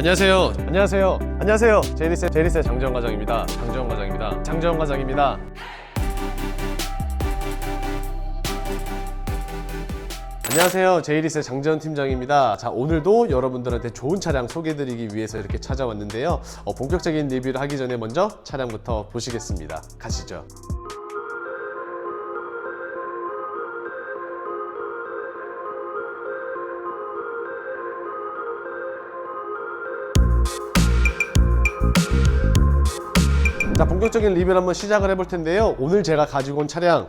안녕하세요. 안녕하세요. 안녕하세요. 제리세 제리세 장재원 과장입니다. 장재원 과장입니다. 장재원 과장입니다. 안녕하세요. 제이리스의 장재원 팀장입니다. 자, 오늘도 여러분들한테 좋은 차량 소개해드리기 위해서 이렇게 찾아왔는데요. 어, 본격적인 리뷰를 하기 전에 먼저 차량부터 보시겠습니다. 가시죠. 자, 본격적인 리뷰를 한번 시작을 해볼 텐데요. 오늘 제가 가지고 온 차량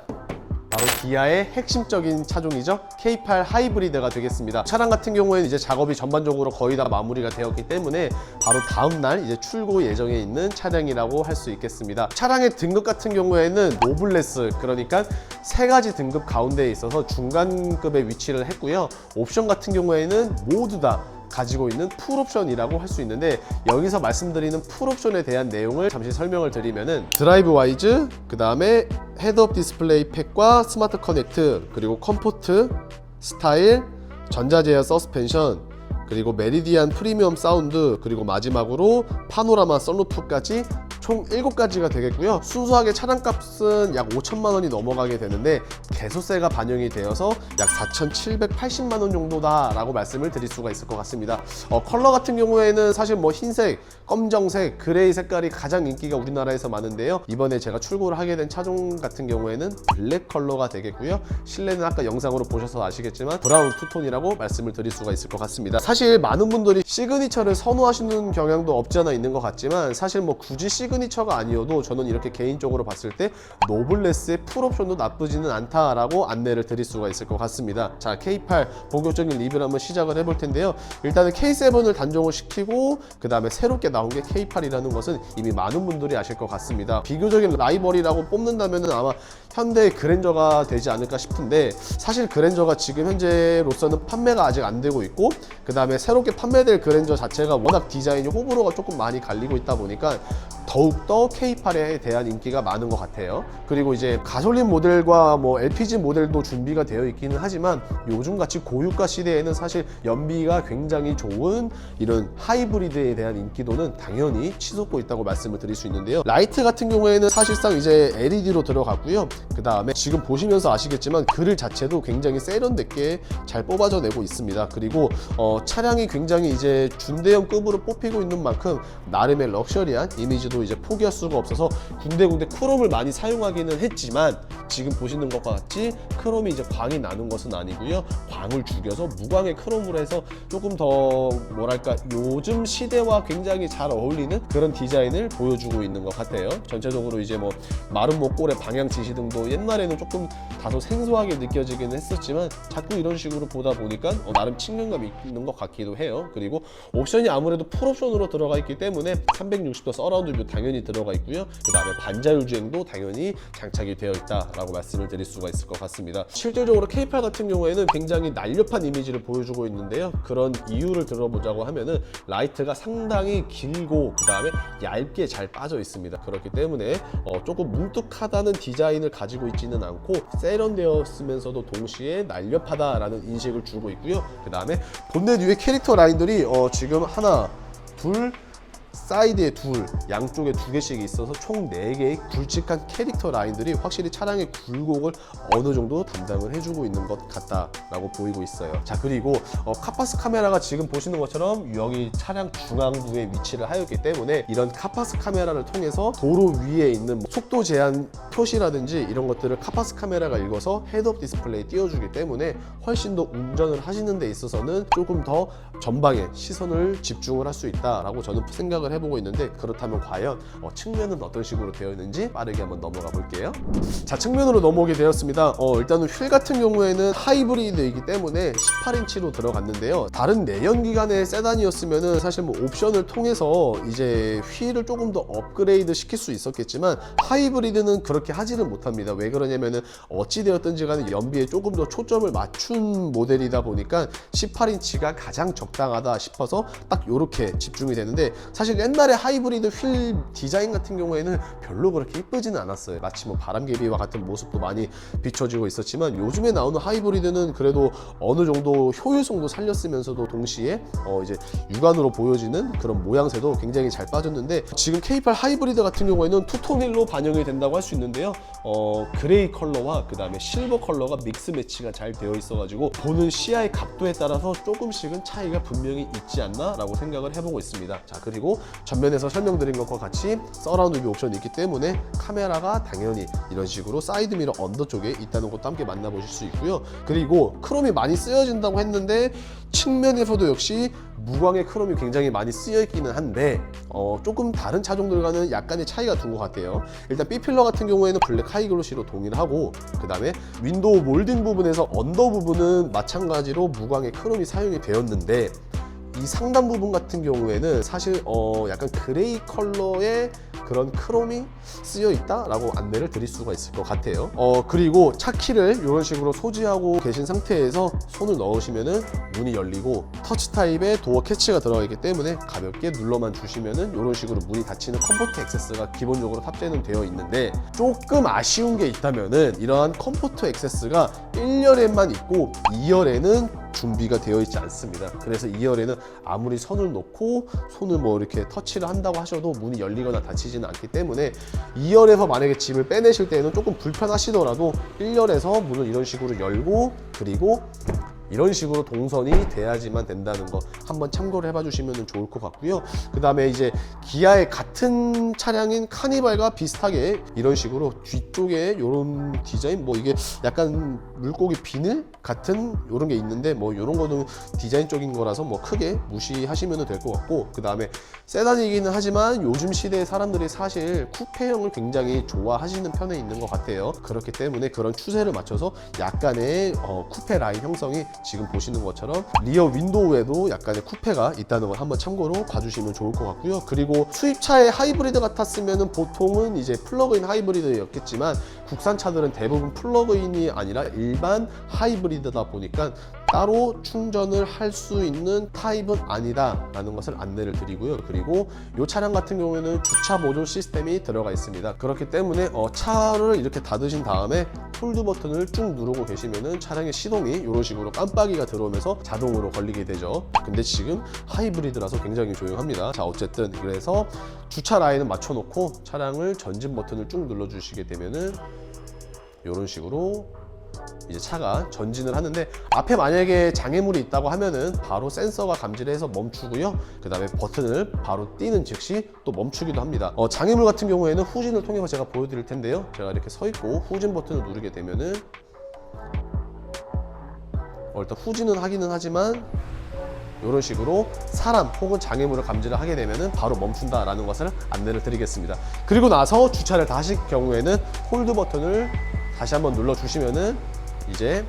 바로 기아의 핵심적인 차종이죠. K8 하이브리드가 되겠습니다. 차량 같은 경우에는 이제 작업이 전반적으로 거의 다 마무리가 되었기 때문에 바로 다음 날 이제 출고 예정에 있는 차량이라고 할 수 있겠습니다. 차량의 등급 같은 경우에는 노블레스 그러니까 세 가지 등급 가운데에 있어서 중간급에 위치를 했고요. 옵션 같은 경우에는 모두 다 가지고 있는 풀옵션이라고 할 수 있는데 여기서 말씀드리는 풀옵션에 대한 내용을 잠시 설명을 드리면은 드라이브 와이즈 그 다음에 헤드업 디스플레이 팩과 스마트 커넥트 그리고 컴포트 스타일 전자제어 서스펜션 그리고 메리디안 프리미엄 사운드 그리고 마지막으로 파노라마 썬루프까지 총 7가지가 되겠고요. 순수하게 차량값은 약 5천만 원이 넘어가게 되는데 개소세가 반영이 되어서 약 4,780만 원 정도다라고 말씀을 드릴 수가 있을 것 같습니다. 어, 컬러 같은 경우에는 사실 뭐 흰색, 검정색, 그레이 색깔이 가장 인기가 우리나라에서 많은데요. 이번에 제가 출고를 하게 된 차종 같은 경우에는 블랙 컬러가 되겠고요. 실내는 아까 영상으로 보셔서 아시겠지만 브라운 투톤이라고 말씀을 드릴 수가 있을 것 같습니다. 사실 많은 분들이 시그니처를 선호하시는 경향도 없지 않아 있는 것 같지만 사실 뭐 굳이 시그니처 가 아니어도 저는 이렇게 개인적으로 봤을 때 노블레스의 풀옵션도 나쁘지는 않다라고 안내를 드릴 수가 있을 것 같습니다. 자 K8 본격적인 리뷰를 한번 시작을 해볼 텐데요. 일단은 K7을 단종을 시키고 그 다음에 새롭게 나온 게 K8이라는 것은 이미 많은 분들이 아실 것 같습니다. 비교적인 라이벌이라고 뽑는다면 아마 현대 그랜저가 되지 않을까 싶은데 사실 그랜저가 지금 현재로서는 판매가 아직 안 되고 있고 그 다음에 새롭게 판매될 그랜저 자체가 워낙 디자인이 호불호가 조금 많이 갈리고 있다 보니까 더욱더 K8에 대한 인기가 많은 것 같아요. 그리고 이제 가솔린 모델과 뭐 LPG 모델도 준비가 되어 있기는 하지만 요즘 같이 고유가 시대에는 사실 연비가 굉장히 좋은 이런 하이브리드에 대한 인기도는 당연히 치솟고 있다고 말씀을 드릴 수 있는데요. 라이트 같은 경우에는 사실상 이제 LED로 들어갔고요. 그 다음에 지금 보시면서 아시겠지만 그릴 자체도 굉장히 세련됐게 잘 뽑아져 내고 있습니다. 그리고 어, 차량이 굉장히 이제 준대형급으로 뽑히고 있는 만큼 나름의 럭셔리한 이미지도 이제 포기할 수가 없어서 군데군데 크롬을 많이 사용하기는 했지만 지금 보시는 것과 같이 크롬이 이제 광이 나는 것은 아니고요. 광을 죽여서 무광의 크롬으로 해서 조금 더 뭐랄까 요즘 시대와 굉장히 잘 어울리는 그런 디자인을 보여주고 있는 것 같아요. 전체적으로 이제 뭐 마른 목골의 방향 지시 등도 옛날에는 조금 다소 생소하게 느껴지기는 했었지만 자꾸 이런 식으로 보다 보니까 어, 나름 친근감이 있는 것 같기도 해요. 그리고 옵션이 아무래도 풀옵션으로 들어가 있기 때문에 360도 서라운드 뷰 당연히 들어가 있고요. 그 다음에 반자율 주행도 당연히 장착이 되어 있다라고 말씀을 드릴 수가 있을 것 같습니다. 실질적으로 K8 같은 경우에는 굉장히 날렵한 이미지를 보여주고 있는데요. 그런 이유를 들어보자고 하면은 라이트가 상당히 길고 그 다음에 얇게 잘 빠져 있습니다. 그렇기 때문에 어, 조금 뭉툭하다는 디자인을 가지고 있지는 않고 세련되었으면서도 동시에 날렵하다라는 인식을 주고 있고요. 그 다음에 본넷 위에 캐릭터 라인들이 어, 지금 하나, 둘, 사이드에 둘, 양쪽에 두 개씩 있어서 총 네개의 굵직한 캐릭터 라인들이 확실히 차량의 굴곡을 어느 정도 담당을 해주고 있는 것 같다라고 보이고 있어요. 자, 그리고 어, 카파스 카메라가 지금 보시는 것처럼 여기 차량 중앙부에 위치를 하였기 때문에 이런 카파스 카메라를 통해서 도로 위에 있는 뭐 속도 제한 표시라든지 이런 것들을 카파스 카메라가 읽어서 헤드업 디스플레이 띄워주기 때문에 훨씬 더 운전을 하시는 데 있어서는 조금 더 전방에 시선을 집중을 할 수 있다라고 저는 생각을 해보고 있는데 그렇다면 과연 어, 측면은 어떤 식으로 되어 있는지 빠르게 한번 넘어가 볼게요. 자 측면으로 넘어오게 되었습니다. 어, 일단은 휠 같은 경우에는 하이브리드이기 때문에 18인치로 들어갔는데요. 다른 내연기관의 세단이었으면은 사실 뭐 옵션을 통해서 이제 휠을 조금 더 업그레이드 시킬 수 있었겠지만 하이브리드는 그렇게 하지는 못합니다. 왜 그러냐면은 어찌되었든지 간에 연비에 조금 더 초점을 맞춘 모델이다 보니까 18인치가 가장 적당하다 싶어서 딱 이렇게 집중이 되는데 사실 옛날에 하이브리드 휠 디자인 같은 경우에는 별로 그렇게 이쁘지는 않았어요. 마치 뭐 바람개비와 같은 모습도 많이 비춰지고 있었지만 요즘에 나오는 하이브리드는 그래도 어느 정도 효율성도 살렸으면서도 동시에 어 이제 육안으로 보여지는 그런 모양새도 굉장히 잘 빠졌는데 지금 K8 하이브리드 같은 경우에는 투톤 휠로 반영이 된다고 할 수 있는데 요. 어 그레이 컬러와 그 다음에 실버 컬러가 믹스 매치가 잘 되어 있어가지고 보는 시야의 각도에 따라서 조금씩은 차이가 분명히 있지 않나 라고 생각을 해보고 있습니다. 자 그리고 전면에서 설명드린 것과 같이 서라운드 뷰 옵션이 있기 때문에 카메라가 당연히 이런 식으로 사이드 미러 언더 쪽에 있다는 것도 함께 만나보실 수 있고요. 그리고 크롬이 많이 쓰여진다고 했는데 측면에서도 역시 무광의 크롬이 굉장히 많이 쓰여 있기는 한데 어, 조금 다른 차종들과는 약간의 차이가 둔 것 같아요. 일단 B 필러 같은 경우 에는 블랙 하이글로시로 동일하고 그 다음에 윈도우 몰딩 부분에서 언더 부분은 마찬가지로 무광의 크롬이 사용이 되었는데 이 상단 부분 같은 경우에는 사실 어 약간 그레이 컬러의 그런 크롬이 쓰여 있다라고 안내를 드릴 수가 있을 것 같아요. 어 그리고 차 키를 이런 식으로 소지하고 계신 상태에서 손을 넣으시면은 문이 열리고 터치 타입의 도어 캐치가 들어가 있기 때문에 가볍게 눌러만 주시면은 이런 식으로 문이 닫히는 컴포트 액세스가 기본적으로 탑재는 되어 있는데 조금 아쉬운 게 있다면은 이러한 컴포트 액세스가 1열에만 있고 2열에는 준비가 되어 있지 않습니다. 그래서 2열에는 아무리 선을 놓고 손을 뭐 이렇게 터치를 한다고 하셔도 문이 열리거나 닫히지는 않기 때문에 2열에서 만약에 짐을 빼내실 때에는 조금 불편하시더라도 1열에서 문을 이런 식으로 열고 그리고 이런 식으로 동선이 돼야지만 된다는 거 한번 참고를 해봐 주시면 좋을 것 같고요. 그 다음에 이제 기아의 같은 차량인 카니발과 비슷하게 이런 식으로 뒤쪽에 이런 디자인 뭐 이게 약간 물고기 비늘 같은 이런 게 있는데 뭐 이런 거는 디자인적인 거라서 뭐 크게 무시하시면 될 것 같고 그 다음에 세단이기는 하지만 요즘 시대의 사람들이 사실 쿠페형을 굉장히 좋아하시는 편에 있는 것 같아요. 그렇기 때문에 그런 추세를 맞춰서 약간의 어, 쿠페 라인 형성이 지금 보시는 것처럼 리어 윈도우에도 약간의 쿠페가 있다는 걸 한번 참고로 봐주시면 좋을 것 같고요. 그리고 수입차의 하이브리드 같았으면 보통은 이제 플러그인 하이브리드였겠지만 국산 차들은 대부분 플러그인이 아니라 일반 하이브리드다 보니까 따로 충전을 할 수 있는 타입은 아니다 라는 것을 안내를 드리고요. 그리고 이 차량 같은 경우에는 주차 보조 시스템이 들어가 있습니다. 그렇기 때문에 어, 차를 이렇게 닫으신 다음에 홀드 버튼을 쭉 누르고 계시면은 차량의 시동이 이런 식으로 깜빡이가 들어오면서 자동으로 걸리게 되죠. 근데 지금 하이브리드라서 굉장히 조용합니다. 자, 어쨌든 그래서 주차 라인을 맞춰놓고 차량을 전진 버튼을 쭉 눌러주시게 되면은 이런 식으로 이제 차가 전진을 하는데 앞에 만약에 장애물이 있다고 하면은 바로 센서가 감지를 해서 멈추고요. 그 다음에 버튼을 바로 띄는 즉시 또 멈추기도 합니다. 어, 장애물 같은 경우에는 후진을 통해서 제가 보여드릴 텐데요. 제가 이렇게 서 있고 후진 버튼을 누르게 되면은 어, 일단 후진은 하기는 하지만 이런 식으로 사람 혹은 장애물을 감지를 하게 되면은 바로 멈춘다라는 것을 안내를 드리겠습니다. 그리고 나서 주차를 다 하실 경우에는 홀드 버튼을 다시 한번 눌러 주시면은 이제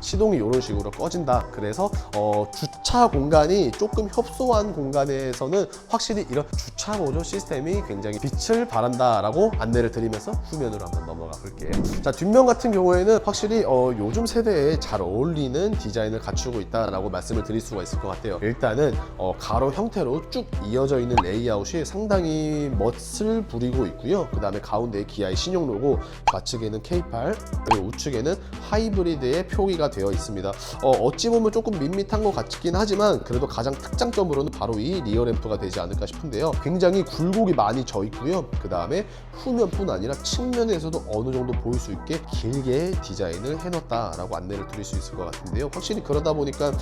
시동이 이런 식으로 꺼진다. 그래서 어, 주차 공간이 조금 협소한 공간에서는 확실히 이런 주차 보조 시스템이 굉장히 빛을 발한다 라고 안내를 드리면서 후면으로 한번 넘어가 볼게요. 자 뒷면 같은 경우에는 확실히 어, 요즘 세대에 잘 어울리는 디자인을 갖추고 있다 라고 말씀을 드릴 수가 있을 것 같아요. 일단은 어, 가로 형태로 쭉 이어져 있는 레이아웃이 상당히 멋을 부리고 있고요. 그 다음에 가운데에 기아의 신용 로고, 좌측에는 K8, 그리고 우측에는 하이브리드의 표기가 되어 있습니다. 어, 어찌 보면 조금 밋밋한 것 같긴 하지만 그래도 가장 특장점으로는 바로 이 리어 램프가 되지 않을까 싶은데요. 굉장히 굴곡이 많이 져 있고요. 그 다음에 후면뿐 아니라 측면에서도 어느 정도 보일 수 있게 길게 디자인을 해놨다라고 안내를 드릴 수 있을 것 같은데요. 확실히 그러다 보니까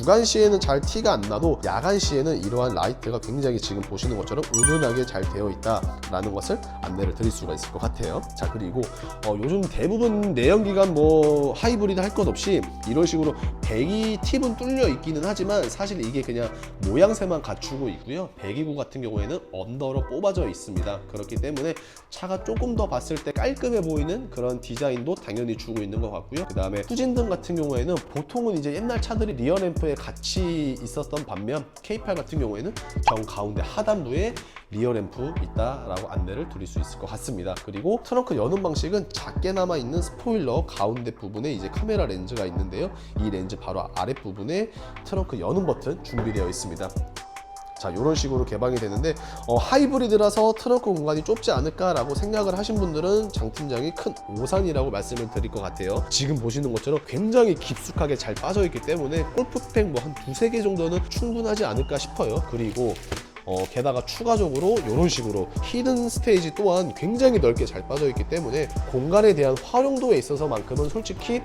주간 시에는 잘 티가 안 나도 야간 시에는 이러한 라이트가 굉장히 지금 보시는 것처럼 은은하게 잘 되어 있다라는 것을 안내를 드릴 수가 있을 것 같아요. 자 그리고 어, 요즘 대부분 내연기관 뭐 하이브리드 할 것 없이 이런 식으로 배기 팁은 뚫려 있기는 하지만 사실 이게 그냥 모양새만 갖추고 있고요. 배기구 같은 경우에는 언더로 뽑아져 있습니다. 그렇기 때문에 차가 조금 더 봤을 때 깔끔해 보이는 그런 디자인도 당연히 주고 있는 것 같고요. 그 다음에 후진등 같은 경우에는 보통은 이제 옛날 차들이 리어 램프에 같이 있었던 반면 K8 같은 경우에는 정 가운데 하단부에 리어 램프 있다라고 안내를 드릴 수 있을 것 같습니다. 그리고 트렁크 여는 방식은 작게 남아 있는 스포일러 가운데 부분에 이제 카메라 렌즈가 있는데요. 이 렌즈 바로 아랫 부분에 트렁크 여는 버튼 준비되어 있습니다. 자 이런 식으로 개방이 되는데 어, 하이브리드라서 트렁크 공간이 좁지 않을까라고 생각을 하신 분들은 장 팀장이 큰 오산이라고 말씀을 드릴 것 같아요. 지금 보시는 것처럼 굉장히 깊숙하게 잘 빠져 있기 때문에 골프백 뭐한 두세 개 정도는 충분하지 않을까 싶어요. 그리고 어, 게다가 추가적으로 이런 식으로 히든 스테이지 또한 굉장히 넓게 잘 빠져 있기 때문에 공간에 대한 활용도에 있어서만큼은 솔직히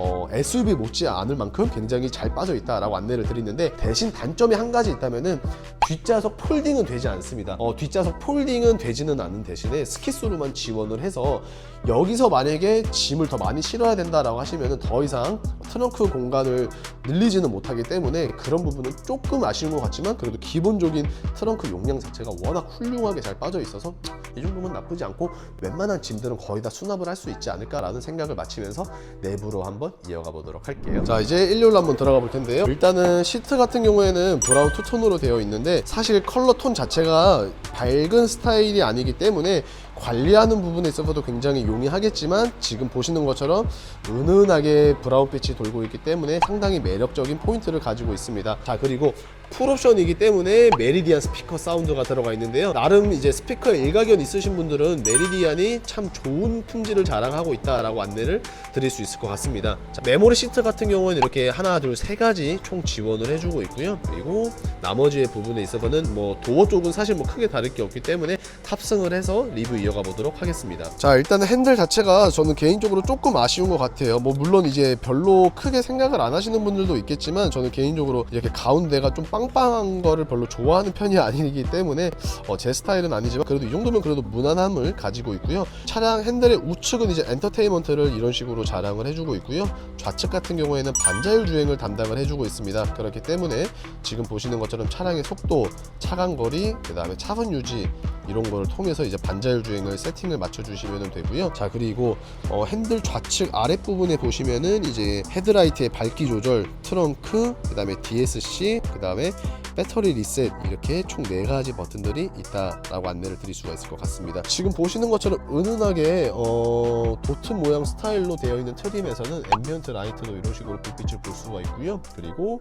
어, SUV 못지 않을 만큼 굉장히 잘 빠져 있다라고 안내를 드리는데 대신 단점이 한 가지 있다면은 뒷좌석 폴딩은 되지 않습니다. 어, 뒷좌석 폴딩은 되지는 않은 대신에 스키스로만 지원을 해서 여기서 만약에 짐을 더 많이 실어야 된다라고 하시면은 더 이상 트렁크 공간을 늘리지는 못하기 때문에 그런 부분은 조금 아쉬운 것 같지만 그래도 기본적인 트렁크 용량 자체가 워낙 훌륭하게 잘 빠져 있어서 이 정도면 나쁘지 않고 웬만한 짐들은 거의 다 수납을 할 수 있지 않을까라는 생각을 마치면서 내부로 한번 이어가 보도록 할게요. 자 이제 일렬로 한번 들어가 볼 텐데요. 일단은 시트 같은 경우에는 브라운 투톤으로 되어 있는데 사실 컬러 톤 자체가 밝은 스타일이 아니기 때문에 관리하는 부분에 있어서도 굉장히 용이하겠지만 지금 보시는 것처럼 은은하게 브라운빛이 돌고 있기 때문에 상당히 매력적인 포인트를 가지고 있습니다. 자 그리고 풀옵션이기 때문에 메리디안 스피커 사운드가 들어가 있는데요. 나름 이제 스피커 일가견 있으신 분들은 메리디안이 참 좋은 품질을 자랑하고 있다라고 안내를 드릴 수 있을 것 같습니다. 자, 메모리 시트 같은 경우는 이렇게 하나, 둘, 세 가지 총 지원을 해주고 있고요. 그리고 나머지의 부분에 있어서는 뭐 도어 쪽은 사실 뭐 크게 다를 게 없기 때문에 탑승을 해서 리뷰 이어가 보도록 하겠습니다. 자, 일단은 핸들 자체가 저는 개인적으로 조금 아쉬운 것 같아요. 뭐 물론 이제 별로 크게 생각을 안 하시는 분들도 있겠지만 저는 개인적으로 이렇게 가운데가 좀 빵빵한 거를 별로 좋아하는 편이 아니기 때문에 어, 제 스타일은 아니지만 그래도 이 정도면 그래도 무난함을 가지고 있고요. 차량 핸들의 우측은 이제 엔터테인먼트를 이런 식으로 자랑을 해주고 있고요. 좌측 같은 경우에는 반자율 주행을 담당을 해주고 있습니다. 그렇기 때문에 지금 보시는 것처럼 차량의 속도, 차간 거리, 그 다음에 차선 유지 이런 거를 통해서 이제 반자율 주행을 세팅을 맞춰 주시면 되고요. 자 그리고 어, 핸들 좌측 아랫 부분에 보시면은 이제 헤드라이트의 밝기 조절, 트렁크, 그 다음에 DSC, 그 다음에 배터리 리셋 이렇게 총네 가지 버튼들이 있다라고 안내를 드릴 수가 있을 것 같습니다. 지금 보시는 것처럼 은은하게 어, 도트 모양 스타일로 되어 있는 트림에서는 앰비언트 라이트도 이런 식으로 불빛을 볼 수가 있고요. 그리고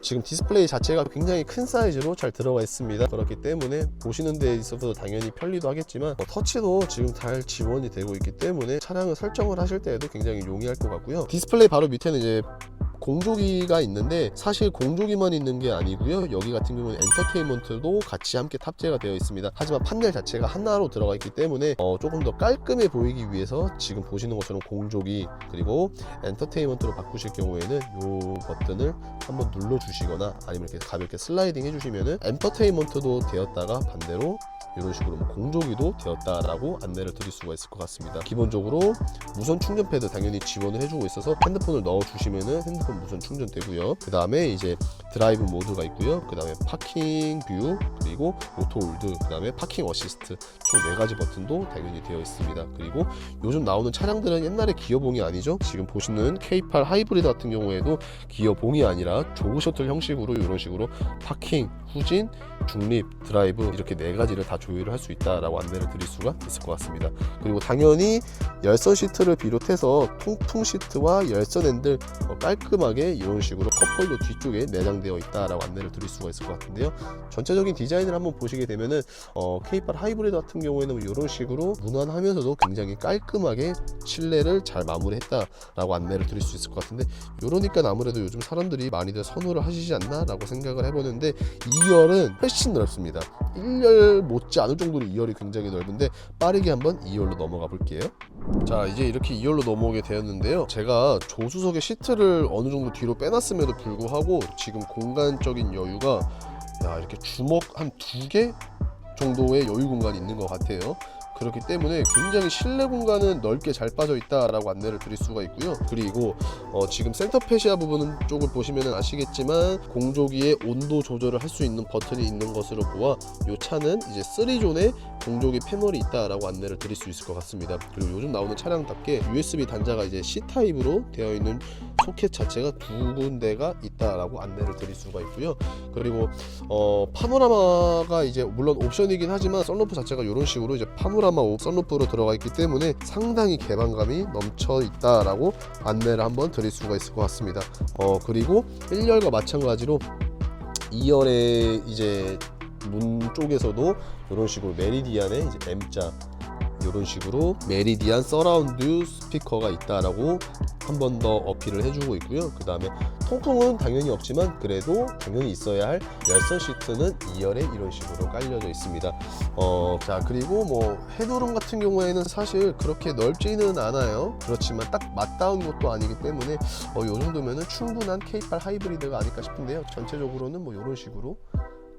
지금 디스플레이 자체가 굉장히 큰 사이즈로 잘 들어가 있습니다. 그렇기 때문에 보시는 데 있어서 당연히 편리도 하겠지만 어, 터치도 지금 잘 지원이 되고 있기 때문에 차량을 설정을 하실 때에도 굉장히 용이할 것 같고요. 디스플레이 바로 밑에는 이제 공조기가 있는데 사실 공조기만 있는 게 아니고요. 여기 같은 경우는 엔터테인먼트도 같이 함께 탑재가 되어 있습니다. 하지만 판넬 자체가 하나로 들어가 있기 때문에 어, 조금 더 깔끔해 보이기 위해서 지금 보시는 것처럼 공조기 그리고 엔터테인먼트로 바꾸실 경우에는 이 버튼을 한번 눌러 주시거나 아니면 이렇게 가볍게 슬라이딩 해주시면은 엔터테인먼트도 되었다가 반대로 이런 식으로 뭐 공조기도 되었다라고 안내를 드릴 수가 있을 것 같습니다. 기본적으로 무선 충전 패드 당연히 지원을 해주고 있어서 핸드폰을 넣어 주시면은 핸드폰 무선 충전되고요. 그 다음에 이제 드라이브 모드가 있고요. 그 다음에 파킹 뷰 그리고 오토 홀드 그 다음에 파킹 어시스트 총 네 가지 버튼도 당연히 되어 있습니다. 그리고 요즘 나오는 차량들은 옛날에 기어봉이 아니죠. 지금 보시는 K8 하이브리드 같은 경우에도 기어봉이 아니라 조그 셔틀 형식으로 이런 식으로 파킹, 후진, 중립, 드라이브 이렇게 네 가지를 다 조율을 할 수 있다라고 안내를 드릴 수가 있을 것 같습니다. 그리고 당연히 열선 시트를 비롯해서 통풍 시트와 열선 핸들 어, 깔끔하게 이런 식으로 컵홀더 뒤쪽에 내장되어 있다라고 안내를 드릴 수가 있을 것 같은데요. 전체적인 디자인을 한번 보시게 되면은 어, K8 하이브리드 같은 경우에는 이런 식으로 무난하면서도 굉장히 깔끔하게 실내를 잘 마무리했다라고 안내를 드릴 수 있을 것 같은데 이러니까 아무래도 요즘 사람들이 많이들 선호를 하시지 않나라고 생각을 해보는데 2열은 훨씬 넓습니다. 1열 못지 않을 정도로 2열이 굉장히 넓은데 빠르게 한번 2열로 넘어가 볼게요. 자 이제 이렇게 2열로 넘어오게 되었는데요. 제가 조수석의 시트를 어느 정도 뒤로 빼놨음에도 불구하고 지금 공간적인 여유가 야 이렇게 주먹 한 두 개 정도의 여유 공간이 있는 것 같아요. 그렇기 때문에 굉장히 실내 공간은 넓게 잘 빠져 있다라고 안내를 드릴 수가 있고요. 그리고 어, 지금 센터 페시아 부분 쪽을 보시면 아시겠지만 공조기의 온도 조절을 할 수 있는 버튼이 있는 것으로 보아 이 차는 이제 3존의 공조기 패널이 있다라고 안내를 드릴 수 있을 것 같습니다. 그리고 요즘 나오는 차량답게 USB 단자가 이제 C 타입으로 되어 있는 소켓 자체가 두 군데가 있다라고 안내를 드릴 수가 있고요. 그리고 어, 파노라마가 이제 물론 옵션이긴 하지만 썬루프 자체가 이런 식으로 이제 파노라마 옵- 썬루프로 들어가 있기 때문에 상당히 개방감이 넘쳐 있다라고 안내를 한번 드릴 수가 있을 것 같습니다. 어, 그리고 1열과 마찬가지로 2열의 이제 문 쪽에서도 이런 식으로 메리디안의 이제 M자 이런 식으로 메리디안 서라운드 스피커가 있다라고 한 번 더 어필을 해주고 있고요. 그 다음에 통풍은 당연히 없지만 그래도 당연히 있어야 할 열선 시트는 2열에 이런 식으로 깔려져 있습니다. 어, 자 그리고 뭐 헤드룸 같은 경우에는 사실 그렇게 넓지는 않아요. 그렇지만 딱 맞닿은 것도 아니기 때문에 어, 이 정도면은 충분한 K8 하이브리드가 아닐까 싶은데요. 전체적으로는 뭐 이런 식으로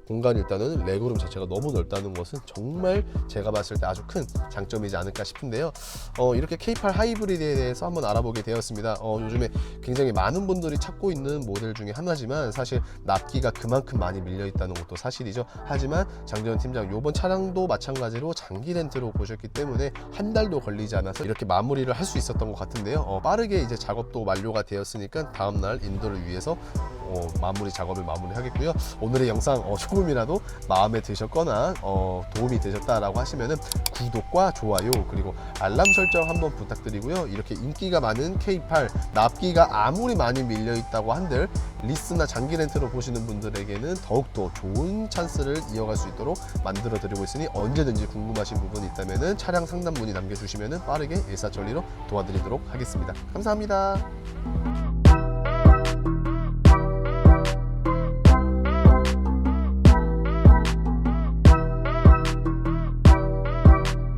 공간 일단은 레그룸 자체가 너무 넓다는 것은 정말 제가 봤을 때 아주 큰 장점이지 않을까 싶은데요. 어, 이렇게 K8 하이브리드에 대해서 한번 알아보게 되었습니다. 어, 요즘에 굉장히 많은 분들이 찾고 있는 모델 중에 하나지만 사실 납기가 그만큼 많이 밀려 있다는 것도 사실이죠. 하지만 장재현 팀장 이번 차량도 마찬가지로 장기 렌트로 보셨기 때문에 한 달도 걸리지 않아서 이렇게 마무리를 할 수 있었던 것 같은데요. 어, 빠르게 이제 작업도 완료가 되었으니까 다음 날 인도를 위해서 어, 마무리 작업을 마무리하겠고요. 오늘의 영상 어, 조금이라도 마음에 드셨거나 어, 도움이 되셨다라고 하시면은 구독과 좋아요 그리고 알람 설정 한번 부탁드리고요. 이렇게 인기가 많은 K8 납기가 아무리 많이 밀려 있다고 한들 리스나 장기 렌트로 보시는 분들에게는 더욱더 좋은 찬스를 이어갈 수 있도록 만들어 드리고 있으니 언제든지 궁금하신 부분이 있다면은 차량 상담 문의 남겨주시면은 빠르게 일사천리로 도와드리도록 하겠습니다. 감사합니다.